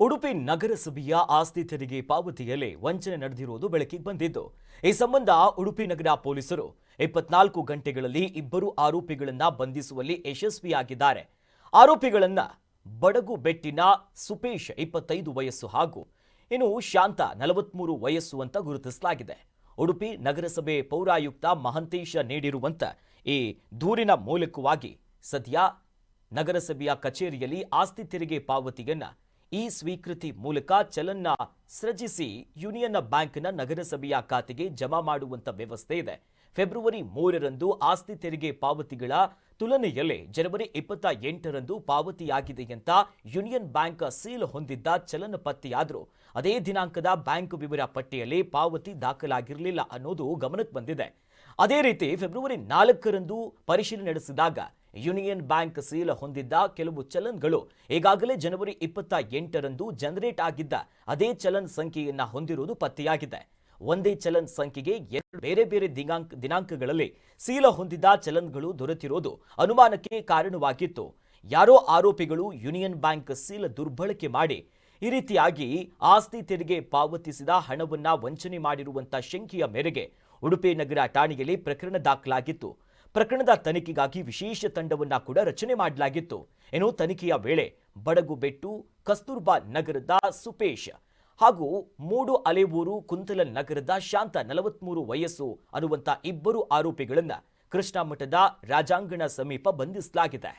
ಉಡುಪಿ ನಗರಸಭೆಯ ಆಸ್ತಿ ತೆರಿಗೆ ಪಾವತಿಯಲ್ಲಿ ವಂಚನೆ ನಡೆದಿರುವುದು ಬೆಳಕಿಗೆ ಬಂದಿದ್ದು, ಈ ಸಂಬಂಧ ಉಡುಪಿ ನಗರ ಪೊಲೀಸರು ಇಪ್ಪತ್ನಾಲ್ಕು ಗಂಟೆಗಳಲ್ಲಿ ಇಬ್ಬರು ಆರೋಪಿಗಳನ್ನ ಬಂಧಿಸುವಲ್ಲಿ ಯಶಸ್ವಿಯಾಗಿದ್ದಾರೆ. ಆರೋಪಿಗಳನ್ನ ಬಡಗು ಬೆಟ್ಟಿನ ಸುಪೇಶ್ ಇಪ್ಪತ್ತೈದು ವಯಸ್ಸು ಹಾಗೂ ಇನ್ನು ಶಾಂತ ನಲವತ್ಮೂರು ವಯಸ್ಸು ಅಂತ ಗುರುತಿಸಲಾಗಿದೆ. ಉಡುಪಿ ನಗರಸಭೆ ಪೌರಾಯುಕ್ತ ಮಹಂತೇಶ ನೀಡಿರುವಂತ ಈ ದೂರಿನ ಮೂಲಕವಾಗಿ ಸದ್ಯ ನಗರಸಭೆಯ ಕಚೇರಿಯಲ್ಲಿ ಆಸ್ತಿ ತೆರಿಗೆ ಪಾವತಿಯನ್ನ ಈ ಸ್ವೀಕೃತಿ ಮೂಲಕ ಚಲನ್ನ ಸೃಜಿಸಿ ಯೂನಿಯನ್ ಬ್ಯಾಂಕ್ನ ನಗರಸಭೆಯ ಖಾತೆಗೆ ಜಮಾ ಮಾಡುವಂತ ವ್ಯವಸ್ಥೆ ಇದೆ. ಫೆಬ್ರವರಿ ಮೂರರಂದು ಆಸ್ತಿ ತೆರಿಗೆ ಪಾವತಿಗಳ ತುಲನೆಯಲ್ಲಿ ಜನವರಿ ಇಪ್ಪತ್ತ ಎಂಟರಂದು ಪಾವತಿಯಾಗಿದೆ ಅಂತ ಯೂನಿಯನ್ ಬ್ಯಾಂಕ್ ಸೀಲ್ ಹೊಂದಿದ್ದ ಚಲನ ಪತ್ತೆಯಾದರೂ ಅದೇ ದಿನಾಂಕದ ಬ್ಯಾಂಕ್ ವಿವರ ಪಟ್ಟಿಯಲ್ಲಿ ಪಾವತಿ ದಾಖಲಾಗಿರಲಿಲ್ಲ ಅನ್ನೋದು ಗಮನಕ್ಕೆ ಬಂದಿದೆ. ಅದೇ ರೀತಿ ಫೆಬ್ರವರಿ ನಾಲ್ಕರಂದು ಪರಿಶೀಲನೆ ನಡೆಸಿದಾಗ ಯೂನಿಯನ್ ಬ್ಯಾಂಕ್ ಸೀಲ್ ಹೊಂದಿದ್ದ ಕೆಲವು ಚಲನ್ಗಳು ಈಗಾಗಲೇ ಜನವರಿ ಇಪ್ಪತ್ತ ಎಂಟರಂದು ಜನರೇಟ್ ಆಗಿದ್ದ ಅದೇ ಚಲನ್ ಸಂಖ್ಯೆಯನ್ನ ಹೊಂದಿರುವುದು ಪತ್ತೆಯಾಗಿದೆ. ಒಂದೇ ಚಲನ್ ಸಂಖ್ಯೆಗೆ ಎರಡು ಬೇರೆ ಬೇರೆ ದಿನಾಂಕ ದಿನಾಂಕಗಳಲ್ಲಿ ಸೀಲ ಹೊಂದಿದ್ದ ಚಲನ್ಗಳು ದೊರೆತಿರೋದು ಅನುಮಾನಕ್ಕೆ ಕಾರಣವಾಗಿತ್ತು. ಯಾರೋ ಆರೋಪಿಗಳು ಯೂನಿಯನ್ ಬ್ಯಾಂಕ್ ಸೀಲ್ ದುರ್ಬಳಕೆ ಮಾಡಿ ಈ ರೀತಿಯಾಗಿ ಆಸ್ತಿ ತೆರಿಗೆ ಪಾವತಿಸಿದ ಹಣವನ್ನ ವಂಚನೆ ಮಾಡಿರುವಂಥ ಶಂಕೆಯ ಮೇರೆಗೆ ಉಡುಪಿ ನಗರ ಠಾಣೆಯಲ್ಲಿ ಪ್ರಕರಣ ದಾಖಲಾಗಿತ್ತು. ಪ್ರಕರಣದ ತನಿಖೆಗಾಗಿ ವಿಶೇಷ ತಂಡವನ್ನ ಕೂಡ ರಚನೆ ಮಾಡಲಾಗಿತ್ತು. ಏನು ತನಿಖೆಯ ವೇಳೆ ಬಡಗುಬೆಟ್ಟು, ಕಸ್ತೂರ್ಬಾ ನಗರದ ಸುಪೇಶ್ ಹಾಗೂ ಮೂಡು ಅಲೆವೂರು ಕುಂತಲ ನಗರದ ಶಾಂತ ನಲವತ್ಮೂರು ವಯಸ್ಸು ಅನ್ನುವಂಥ ಇಬ್ಬರು ಆರೋಪಿಗಳನ್ನು ಕೃಷ್ಣಾ ಮಠದ ರಾಜಾಂಗಣ ಸಮೀಪ ಬಂಧಿಸಲಾಗಿದೆ.